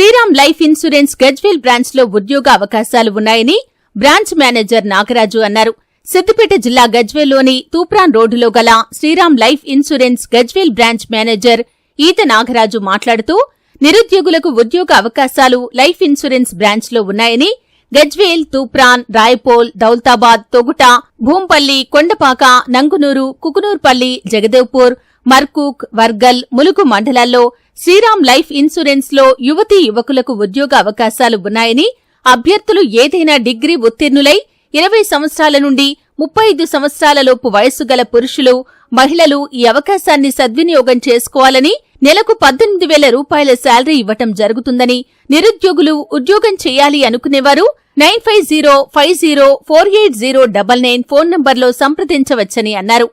Sriram life insurance Gajwel బ్రాంచ్లో ఉద్యోగ అవకాశాలు ఉన్నాయని బ్రాంచ్ మేనేజర్ నాగరాజు అన్నారు. సిద్దిపేట జిల్లా గజ్వేల్లోని తూప్రాన్ రోడ్డులో గల Shriram life insurance Gajwel branch manager Eetha Nagaraju మాట్లాడుతూ నిరుద్యోగులకు ఉద్యోగ అవకాశాలు లైఫ్ ఇన్సూరెన్స్ బ్రాంచ్లో ఉన్నాయని గజ్వేల్ తూప్రాన్ రాయపోల్ దౌల్తాబాద్ తొగుట భూంపల్లి కొండపాక నంగునూరు కుకునూర్పల్లి జగదేవ్పూర్ మర్కూక్ వర్గల్ ములుగు మండలాల్లో శ్రీరామ్ లైఫ్ ఇన్సూరెన్స్లో యువతీ యువకులకు ఉద్యోగ అవకాశాలు ఉన్నాయని అభ్యర్థులు ఏదైనా డిగ్రీ ఉత్తీర్ణులై ఇరవై సంవత్సరాల నుండి ముప్పై ఐదు సంవత్సరాలలోపు వయస్సు గల పురుషులు మహిళలు ఈ అవకాశాన్ని సద్వినియోగం చేసుకోవాలని నెలకు పద్దెనిమిది వేల రూపాయల శాలరీ ఇవ్వటం జరుగుతుందని నిరుద్యోగులు ఉద్యోగం చేయాలి అనుకునేవారు nine five zero five zero four eight zero double nine phone నంబర్లో సంప్రదించవచ్చని అన్నారు.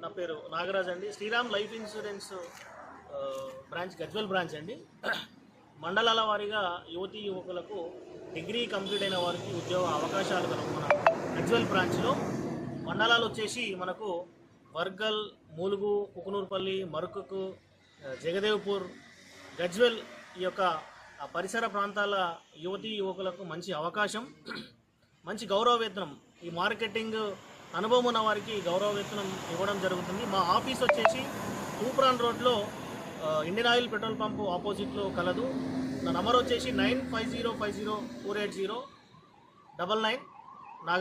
నా పేరు నాగరాజ్ అండి. Shriram life insurance branch Gajwel branch అండి. మండలాల వారీగా యువతీ యువకులకు డిగ్రీ కంప్లీట్ అయిన వారికి ఉద్యోగ అవకాశాలు కనుక మన గజ్వెల్ బ్రాంచ్లో మండలాలు వచ్చేసి మనకు వర్గల్ మూలుగు కుకునూరుపల్లి మరుకకు జగదేవ్పూర్ గజ్వెల్ ఈ యొక్క పరిసర ప్రాంతాల యువతీ యువకులకు మంచి అవకాశం మంచి గౌరవ వేతనం ఈ మార్కెటింగ్ అనుభవం ఉన్న వారికి గౌరవ వేతనం ఇవ్వడం జరుగుతుంది. మా ఆఫీస్ వచ్చేసి తూప్రాన్ రోడ్లో ఇండియన్ ఆయిల్ పెట్రోల్ పంపు ఆపోజిట్లో కలదు. నా నంబర్ వచ్చేసి nine five zero five zero four eight zero double nine.